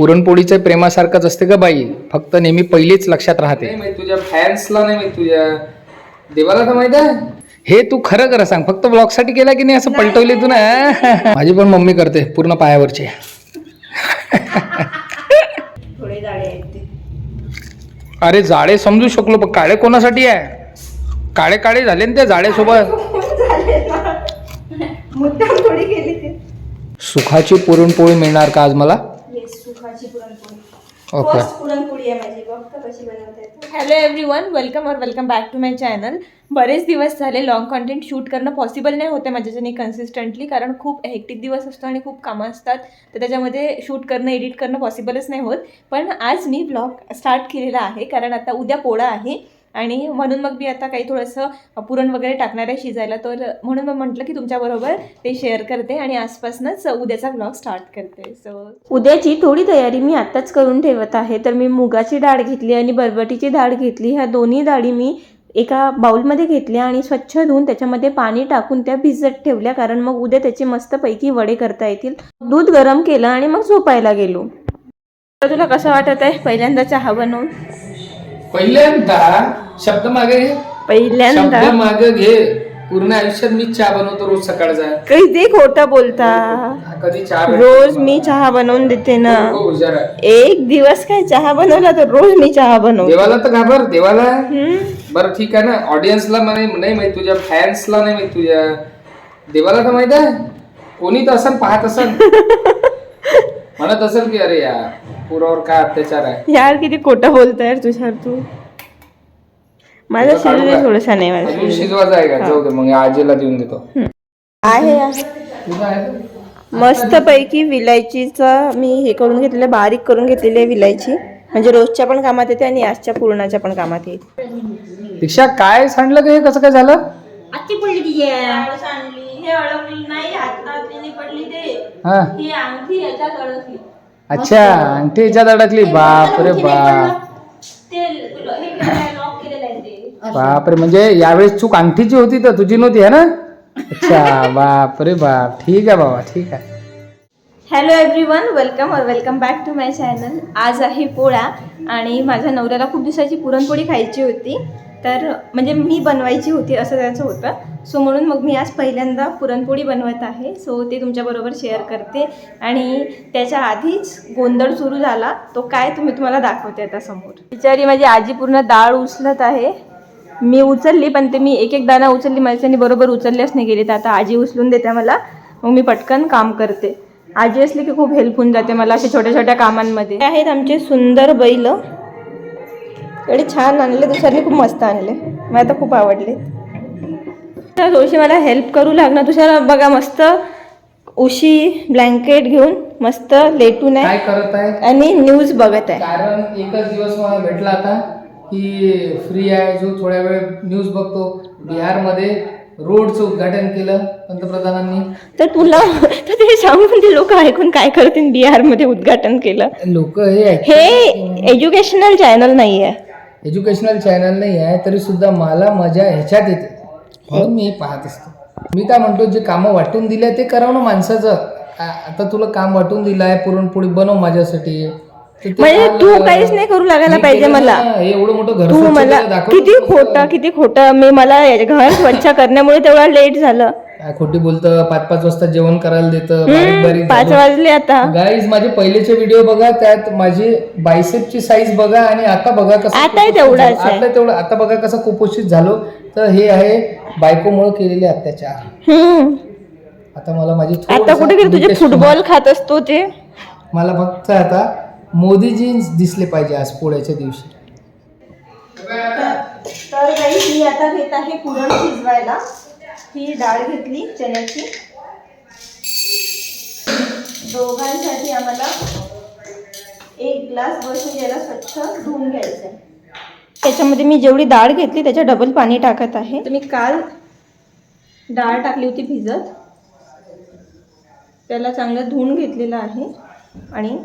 पुरणपोळीच्या प्रेमासारखंच असते का बाई. फक्त नेहमी पहिलीच लक्षात राहते. नाही माहीत तुझ्या फॅन्सला नाही माहीत तुझ्या देवाला तर माहीत आहे. हे तू खरं खरं सांग. फक्त ब्लॉगसाठी केला की नाही असं पलटवली तू ना? माझी पण मम्मी करते पूर्ण पायावरचे. थोडे जाडे आहेत ते. अरे जाळे समजू शकलो पण काळे कोणासाठी आहे? काळे काळे झाले ना त्या जाळेसोबत मुद्दाम थोडी केली ते. सुखाची पुरणपोळी मिळणार का आज मला? येस सुखाची पुरणपोळी. ओके फर्स्ट पुरणपोळी आहे माझी. बघ तर कशी बनवता येते हॅलो एव्हरीवन वेलकम और welcome back to my channel बरेच दिवस झाले लॉंग कॉन्टेंट शूट करणं पॉसिबल नाही होते माझ्याच्याने कन्सिस्टंटली कारण खूप हेक्टिक दिवस असतो आणि खूप कामं असतात. तर त्याच्यामध्ये शूट करणं एडिट करणं पॉसिबलच नाही होत. पण आज मी ब्लॉग स्टार्ट केलेला आहे कारण आता उद्या पोळा आहे. आणि म्हणून मग मी आता काही थोडंसं पुरण वगैरे टाकणार आहे शिजायला. तर म्हणून मग म्हटलं की तुमच्याबरोबर ते शेअर करते आणि आजपासूनच उद्याचा ब्लॉग स्टार्ट करते. सो उद्याची थोडी तयारी मी आत्ताच करून ठेवत आहे. तर मी मुगाची डाळ घेतली आणि बरबटीची डाळ घेतली. ह्या दोन्ही डाळी मी एका बाऊलमध्ये घेतल्या आणि स्वच्छ धुवून त्याच्यामध्ये पाणी टाकून त्या भिजत ठेवल्या. कारण मग उद्या त्याचे मस्तपैकी वडे करता येतील. दूध गरम केलं आणि मग झोपायला गेलो. तर तुला कसं वाटत आहे पहिल्यांदा चहा बनवून? पहिल्यांदा शब्द मागे घे. पहिल्यांदा? शब्द मागे घे. पूर्ण आयुष्यात मी चहा बनवतो रोज सकाळचा. कधी खोटं बोलता? कधी चहा रोज. मी चहा बनवून देते ना. हो, आहे. एक दिवस काय चहा बनवला तर रोज मी चहा बनवते. देवाला तर घाबर देवाला. बरं ठीक आहे ना. ऑडियन्सला नाही नाही माहीत तुझ्या फॅन्सला नाही माहीत तुझ्या. देवाला तर माहीत आहे. कोणी तर असन पाहत असन. म्हणत असेल की अरे या पुरावर काय अत्याचार आहे? यार किती खोटं बोलतोय यार तुषार तू. माझा तुझं काढू शिजले का? थोडासा नाही माझा अजून शिजवायचं आहे का जाऊ दे मग आजीला देऊन देतो. आहे यार. तुझं आहे का? मस्त पैकी विलायचीचा मी हे करून घेतलेलं आहे, बारीक करून घेतलेली आहे विलायची. म्हणजे रोजच्या पण कामात येते आणि आजच्या पूर्णाच्या पण कामात येते. दीक्षा काय सांडलं का हे? कसं काय झालं? आजची पडली ती हे अडवली नाही हातातली नाही पडली ते. हा. ही अंगठी याच्यात अडकली. अच्छा अंगठी याच्यात अडकली. बाप रे बाप. ते हे लॉक केलेलं आहे ते. बापरे म्हणजे यावेळेस चूक अंगठीची होती तर तुझी नव्हती आहे ना? अच्छा बाप रे बाप. ठीक आहे बाबा ठीक आहे. हॅलो एव्हरीवन वेलकम और welcome back to my channel आज आहे पोळा आणि माझ्या नवऱ्याला खूप दिवसाची पुरणपोळी खायची होती. तर म्हणजे मी बनवायची होती असं त्याचं होतं. सो म्हणून मग मी आज पहिल्यांदा पुरणपोळी बनवत आहे. सो ते तुमच्याबरोबर शेअर करते. आणि त्याच्या आधीच गोंधळ सुरू झाला. तो काय तुम्ही तुम्हाला दाखवते आता समोर. बिचारी माझी आजी पूर्ण डाळ उचलत आहे. मी उचलली पण ते मी एक एक दाणा उचलली माझ्याने बरोबर उचलल्याच नाही गेली तर आता आजी उचलून देते मला. मग मी पटकन काम करते. आजी असली की खूप हेल्प होऊन जाते मला अशा छोट्या छोट्या कामांमध्ये आहेत आमचे सुंदर बैल. एवढे छान आणले दुसऱ्याने खूप मस्त आणले. मला तर खूप आवडले. तर थोडीशी मला हेल्प करू लागणार. दुसऱ्या बघा मस्त उशी ब्लँकेट घेऊन मस्त लेटून काय आहे करत आहे? आणि न्यूज बघत आहे. कारण एकच दिवस मला भेटला आता की फ्री आहे. जो थोड्या वेळ न्यूज बघतो. बिहारमध्ये रोडचं उद्घाटन केलं पंतप्रधानांनी. तर तुला तर ते सांगून ते लोक ऐकून काय करतील? बिहारमध्ये उद्घाटन केलं. लोक हे हे एज्युकेशनल चॅनल नाही आहे एज्युकेशनल चॅनल नाही आहे तरी सुद्धा मला मजा ह्याच्यात येते. म्हणून मी हे पाहत असतो. मी काय म्हणतो जे कामं वाटून दिले ते करावं ना माणसाचं. आ- आता तुला काम वाटून दिलं आहे पुरणपोळी बनव माझ्यासाठी. म्हणजे तू काहीच नाही करू लागायला पाहिजे मला एवढं मोठं घर तू मला किती. खोटं किती खोटं मी मला या- घर स्वच्छ करण्यामुळे तेवढा लेट झालं खोटी बोलतं पाच पाच वाजता जेवण करायला देतं पाच वाजले आता गाईज माझे पहिलेचे व्हिडिओ बघा त्यात माझी बायसेपची साईज बघा आणि आता बघा कसं झालो. आहे. आता तेवढं आता बघा कसं कुपोषित झालो तर हे आहे बायकोमुळे केलेले अत्याचार आता मला माझी आता कुठे तुझे फुटबॉल खात असतो ते. मला फक्त आता मोदीजी दिसले पाहिजे आज पोळ्याच्या दिवशी. तर काही मी आता घेत आहे पुरण शिजवायला. ही डाळ घेतली चण्याची. दोघांसाठी आम्हाला एक ग्लास बसून याला स्वच्छ धुवून घ्यायचं आहे त्याच्यामध्ये मी जेवढी डाळ घेतली त्याच्या डबल पाणी टाकत आहे. तर मी काल डाळ टाकली होती भिजत. त्याला चांगलं धुवून घेतलेलं आहे. आणि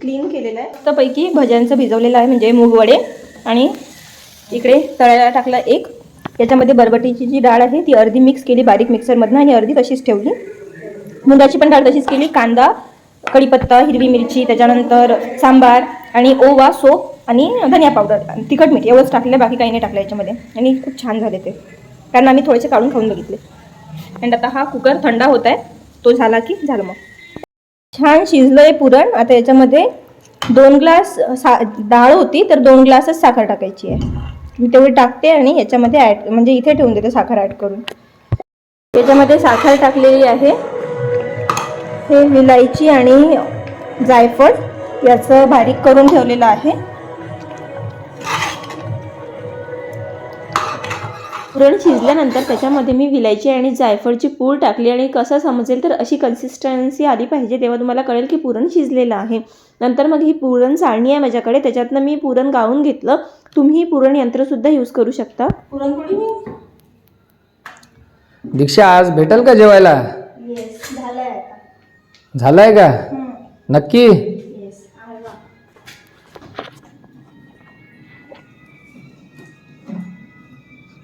क्लीन केलेलं आहे. तर पैकी भज्यांचं भिजवलेलं आहे म्हणजे मूगवडे आणि इकडे तळायला टाकला एक. याच्यामध्ये बरबटीची जी डाळ आहे ती अर्धी मिक्स केली बारीक मिक्सरमधनं आणि अर्धी तशीच ठेवली. मुगाची पण डाळ तशीच केली. कांदा कढीपत्ता हिरवी मिरची त्याच्यानंतर सांबार आणि ओवा सोप आणि धनिया पावडर. आणि तिखट मीठ. एवढंच टाकलं बाकी काही नाही टाकलं याच्यामध्ये. आणि खूप छान झाले ते. कारण आम्ही थोडेसे काढून खाऊन बघितले. आणि आता हा कुकर थंडा होत आहे. तो झाला की झालं मग. छान शिजलंय पुरण. आता याच्यामध्ये दोन ग्लास सा डाळ होती तर दोन ग्लासच साखर टाकायची आहे. मी तेवढी टाकते आणि याच्यामध्ये ॲड म्हणजे इथे ठेवून देते साखर ॲड करून. याच्यामध्ये साखर टाकलेली आहे. हे विलायची आणि जायफळ याचं बारीक करून ठेवलेलं आहे. पुरण शिजल्यानंतर त्याच्यामध्ये मी विलायची आणि जायफळची पूड टाकली आणि कसं समजेल तर अशी कन्सिस्टन्सी आली पाहिजे तेव्हा तुम्हाला कळेल की पुरण शिजलेलं आहे. नंतर मग ही पुरण चाळणी आहे माझ्याकडे त्याच्यातनं मी पुरण गाळून घेतलं. तुम्ही पुरण यंत्रसुद्धा यूज करू शकता. पुरणपोळी दीक्षा आज भेटेल का जेवायला? झालाय का? नक्की?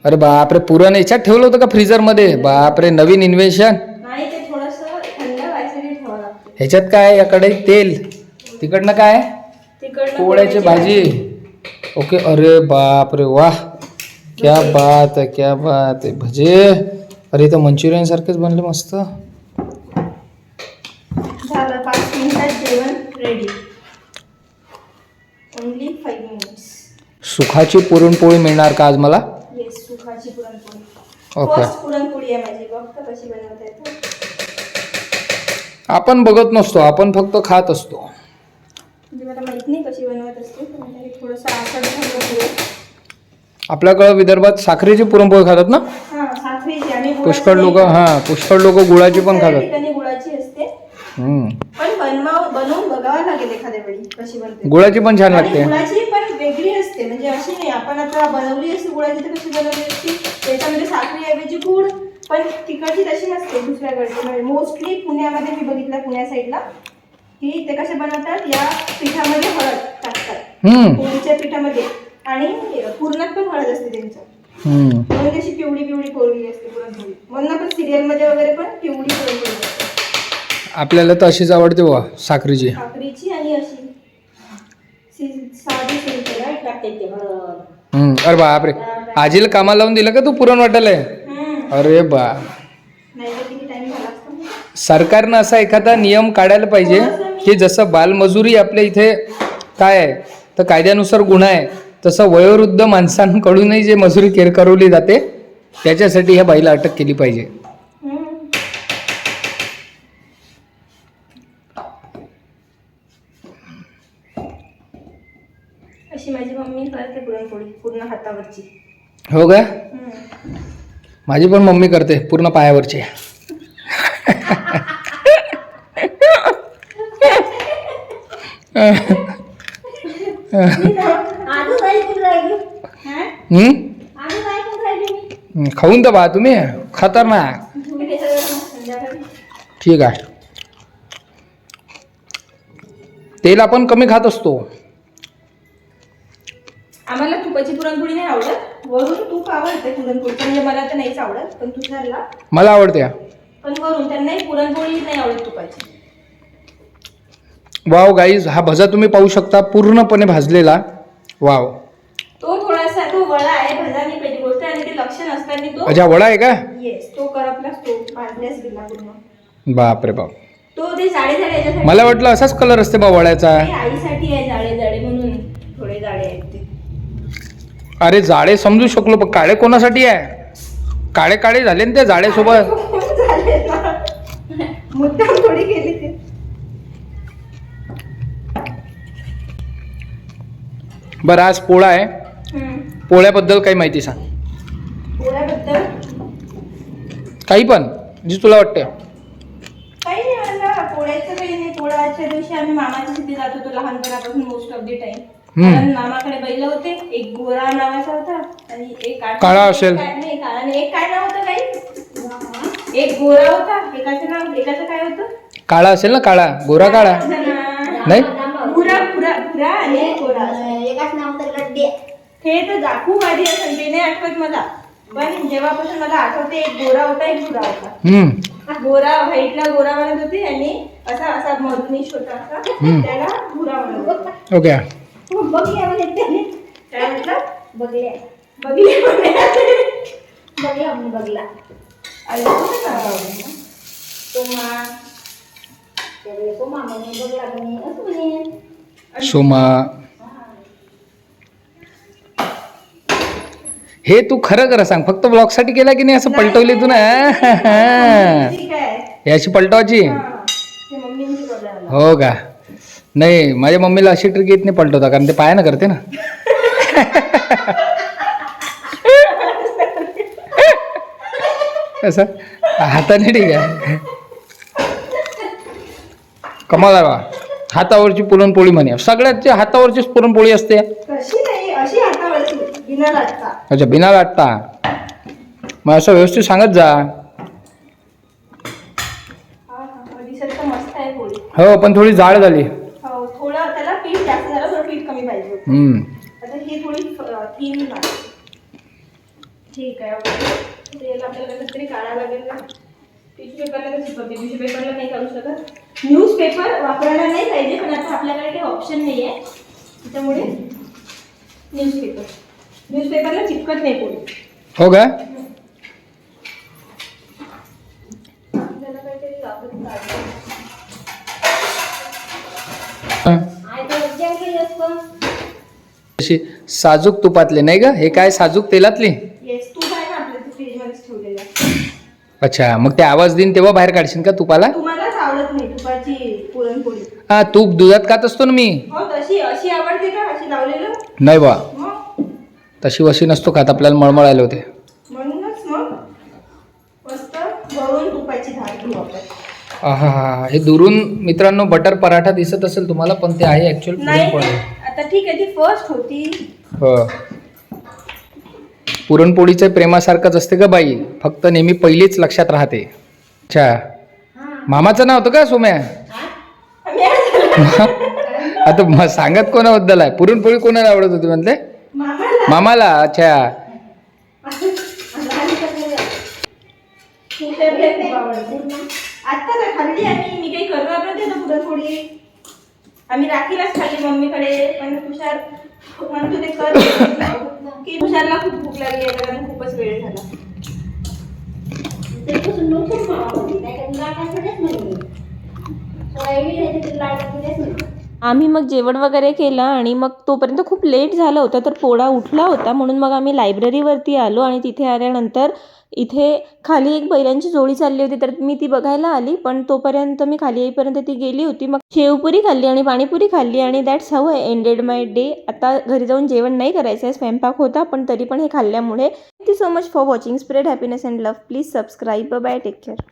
अरे बापरे पुरण याच्यात ठेवलं होतं का फ्रीजरमध्ये बापरे नवीन इन्व्हेन्शन नाही ते थोडंसं थंड व्हायसाठी ठेवावं लागतं. ह्याच्यात काय याकडे तेल. तिकडनं काय? तिकडनं पोळ्याची भाजी. ओके अरे बाप रे वाह. क्या बात आहे क्या बात आहे. भजे. अरे इथं मंचुरियन सारखेच बनले मस्त. झालं पाच मिनिटात जेवण रेडी ओनली फाईव्ह मिनिट्स सुखाची पुरणपोळी मिळणार का आज मला? पुरणपोळी? ओके. फर्स्ट पुरणपोळी आहे माझी. बघता कशी बनवत आहे तर. आपण बघत नसतो आपण फक्त खात असतो. म्हणजे मला माहीत नाही कशी बनवत असते पण मला थोडंसं आसड झालं पुरण आपल्याकडं विदर्भात साखरेची पुरणपोळी खातात ना? पुष्कळ लोक. हा पुष्कळ लोक गुळाची पण खातात. गुळाची. पण छान लागते. असते. म्हणजे अशी नाही आपण आता बनवली असते गुळाची तर कशी बनवली असती. त्याच्यामध्ये साखरेऐवजी गुळ पण तिकडची तशी नसते दुसऱ्याकडची. म्हणजे मोस्टली पुण्यामध्ये मी बघितलं पुण्या साईडला की ते कसे बनवतात या पिठामध्ये हळद टाकतात. पोळीच्या पिठामध्ये. आणि पूर्णात पण हळद असते त्यांच्या हम्म. म्हणून अशी पिवळी पिवळी पोळी असते पुरणपोळी म्हणून आपण सिरियलमध्ये वगैरे पण पिवळी पुरणपोळी असते आपल्याला तर अशीच आवडते बा साखरेची. साखरेची आणि अशी. साधी आहे ते हळद हम्म. अरे बापरे. आजीला कामाला लावून दिलं का तू? पुरण वाटायला? हम्म. अरे बा. नाही तर किती टाइम झाला असता सरकारनं असा एखादा नियम काढायला पाहिजे की जसं बालमजुरी आपल्या इथे काय आहे तर कायद्यानुसार गुन्हा आहे तसं वयोवृद्ध माणसांकडूनही जे मजुरी केर करवली जाते त्याच्यासाठी ह्या बाईला अटक केली पाहिजे हम्म. अशी माझी मम्मी पूर्ण हातावरची. हो का. माझी पण मम्मी करते पूर्ण पायावरची. हा? खाऊन तर पहा तुम्ही खतरनाक. ठीक आहे. तेल आपण कमी खात असतो. आम्हाला तुपाची पुरणपोळी नाही आवडत. वरून तूप आवडते पुरणपोळी म्हणजे मला तर नाहीच आवडत पण तुझ्याला मला आवडते. पण वरून त्यांनाही पुरणपोळी नाही आवडत तुपाची. वाव गाईज हा भजा तुम्ही पाहू शकता पूर्णपणे भाजलेला. वाव. तो थोडासा तो वडा आहे भजा नाही पहिली गोष्ट आणि ते लक्ष नसताना तो अच्छा वडा आहे का? येस तो करपलाच तो भाजल्यास गेला पूर्ण. बाप रे बाप. तो ते जाडे जाडे याच्यासाठी मला वाटलं असाच कलर असते बा वड्याचा. आईसाठी आहे जाडे जाडे म्हणून थोडे जाडे आहेत ते. अरे जाळे समजू शकलो पण काळे कोणासाठी आहे? काळे काळे झाले ना ते जाळे सोबत झाले ना. मुद्दाम थोडी केली ते. बरं आज पोळा आहे. पोळ्याबद्दल काही माहिती सांग. काही पण जी तुला वाटते काही नाही म्हणा पोळ्याचं काही नाही. पोळ्याच्या दिवशी आम्ही मामाच्या तिथे जात होतो लहानपणापासून मोस्ट ऑफ दी टाइम. कारण मामाकडे बैल होते एक गोरा नावाचा होता आणि एक काळा- काळा असेल. एक काय- नाही काळा नाही एक काय नाव होतं काही एक गोरा होता एकाचं नाव एकाचं काय होतं? काळा असेल ना काळा. गोरा काळा. नाही? भुरा भुरा भुरा आणि एक गोरा असं. एकाच नाव तर गड्डे. हे तर दाखवू आधी असं ते नाही आठवत मला. पण जेव्हापासून मला आठवते एक गोरा होता एक गोरा होता. हम्म. गोरा व्हाईटला गोरा म्हणत होते आणि असा असा मधुनीश होता असा. त्याला गोरा म्हणत होते. ओके. बघल्या म्हणे त्याने काय म्हटलं बघल्या बघल्या म्हणे बघला म्हणे बघला आणि कुठे सांगावं म्हणे? तो मा त्यावेळी तो मामा म्हणे बघला म्हणे असं म्हणे सोमा हे तू खरं खरं सांग फक्त ब्लॉगसाठी केला की नाही असं पलटवली तू ना हे अशी पलटवायची हा. हो का नाही माझ्या मम्मीला अशी ट्रिक येत नाही पलटवता कारण ते पायानं करते ना. कसं हाताने ठीक आहे. कमाल आहे बा. हातावरची पुरणपोळी म्हणे. सगळ्यात हातावरचीच पुरणपोळी असते. कशी नाही अशी हातावरची बिना लाटता. अच्छा बिना लाटता. मग असं व्यवस्थित सांगत जा. हा, पण थोडी जाड झाली हो थोडं त्याला पीठ जास्त झालं थोडं पीठ कमी पाहिजे होतं. हम्म. आता ही थोडी थीन ठीक आहे ओके. याला आपल्याला कसं तरी काढावं लागेल ना. टिश्यू पेपरला कशी करते टिश्यू पेपरला नाही काढू शकत. न्यूजपेपर वापरायला नाही पाहिजे पण आता आपल्याकडे काही ऑप्शन नाही आहे त्याच्यामुळे न्यूजपेपर न्यूजपेपरला चिपकत नाही पोळी हो का? आपल्याला काहीतरी वापरून काढावं. हं. आहे तर काही असतं अशी साजूक तुपातले नाही का? हे काय साजूक तेलातली? अच्छा मग ते आवाज देईन तेव्हा बाहेर काढशील का तुपाला? हा तूप दुधात खात असतो ना मी. हो नाही बा. तशी वशी नसतो खात आपल्याला मळमळ आले होते. आपण. आहा हे दुरून मित्रांनो बटर पराठा दिसत असेल तुम्हाला पण ते आहे ऍक्च्युअल पुरणपोळी. आता ठीक आहे ती फर्स्ट होती. हो. पुरणपोळीच्या प्रेमासारखंच असते का बाई. फक्त नेहमी पहिलीच लक्षात राहते. अच्छा. मामाचं नाव होतं का सोम्या? आता म- सांगत कोणाबद्दल आहे? पुरणपोळी कोणाला आवडत होती म्हणते मामाला. अच्छा. आता खाल्ली आम्ही. मी काही ना पुरणपोळी. आम्ही राखीलाच खाल्ली मम्मीकडे. पण तुषार म्हणतो ते कर. की तुषारला खूप भूक लागली आहे कारण खूपच वेळ झाला. आम्ही मग जेवण वगैरे केलं आणि मग तोपर्यंत खूप लेट झालं होतं तर पोळा उठला होता. म्हणून मग आम्ही लायब्ररीवरती आलो आणि तिथे आल्यानंतर इथे खाली एक बैलांची जोडी चालली होती तर मी ती बघायला आली पण तोपर्यंत मी खाली येईपर्यंत ती गेली होती. मग शेवपुरी खाल्ली आणि पाणीपुरी खाल्ली आणि that's how I ended my day आता घरी जाऊन जेवण नाही करायचं आहे स्वयंपाक होता पण तरी पण हे खाल्ल्यामुळे. Thank you so much for watching spread happiness and love please subscribe bye take care